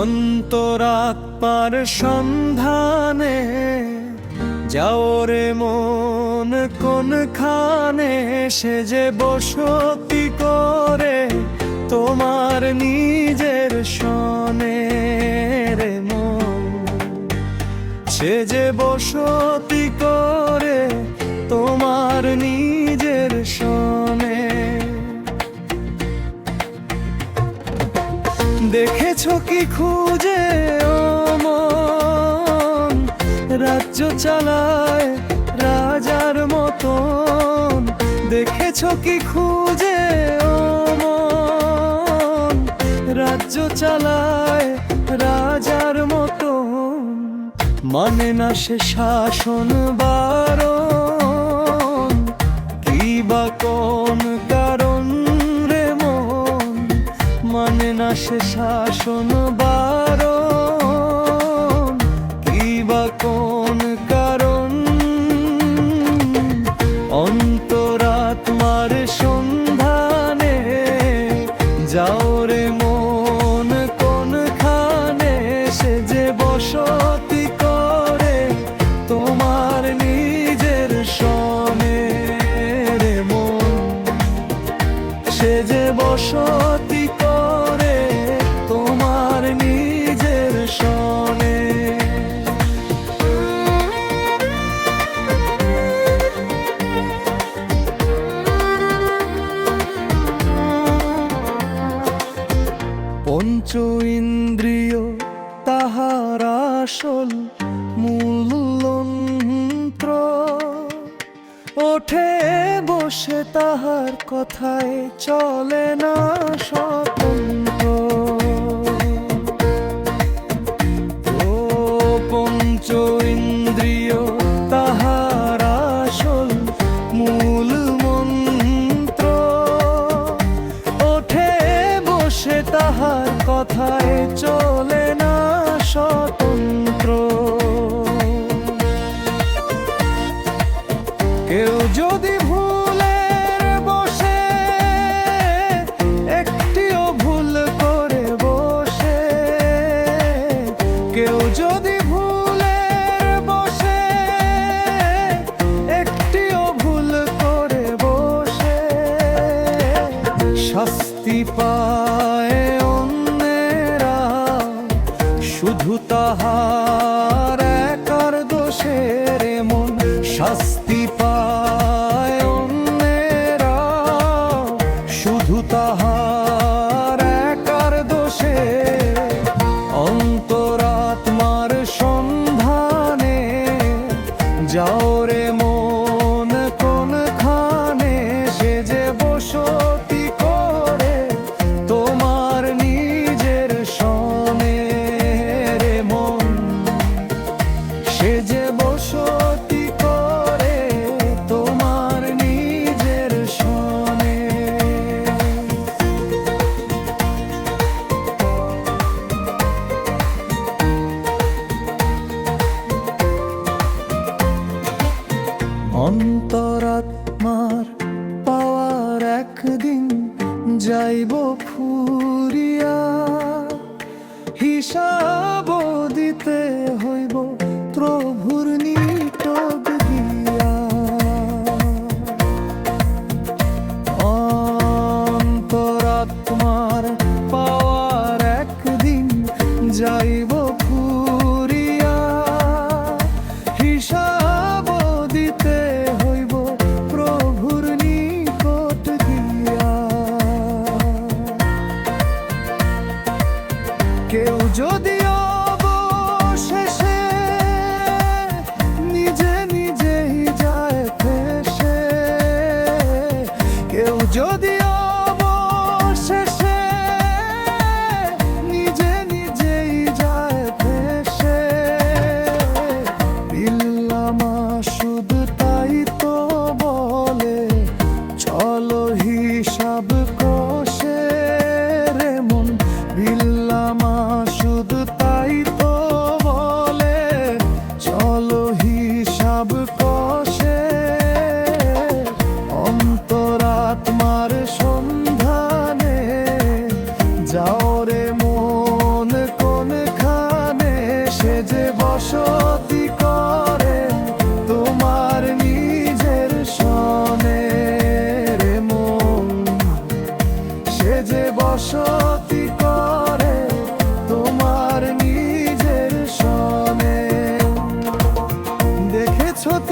অন্তরাত্মার সন্ধানে, যাও রে মন কোন খানে সে যে বসতি করে তোমার নিজের সনে রে মন। সে যে বসতি দেখেছ কি খুঁজে মন রাজ্য চালায় রাজার মতন। দেখেছ কি খুঁজে মন রাজ্য চালায় রাজার মতন। মানে না সে শাসন বারণ সে শাসন বারো কি বা কোন কারণ? অন্তরাত্মার পঞ্চ ইন্দ্রিয় তাহার আসল মূলন্ত্র ওঠে বসে তাহার কথায় চলে না। কেউ যদি ভুলের বসে, একটিও ভুল করে বসে। কেউ যদি ভুলের বসে, একটিও ভুল করে বসে। শাস্তি পায় অন্যেরা, শুধু তাহার একার দোষের মন শাস্তি ちょっと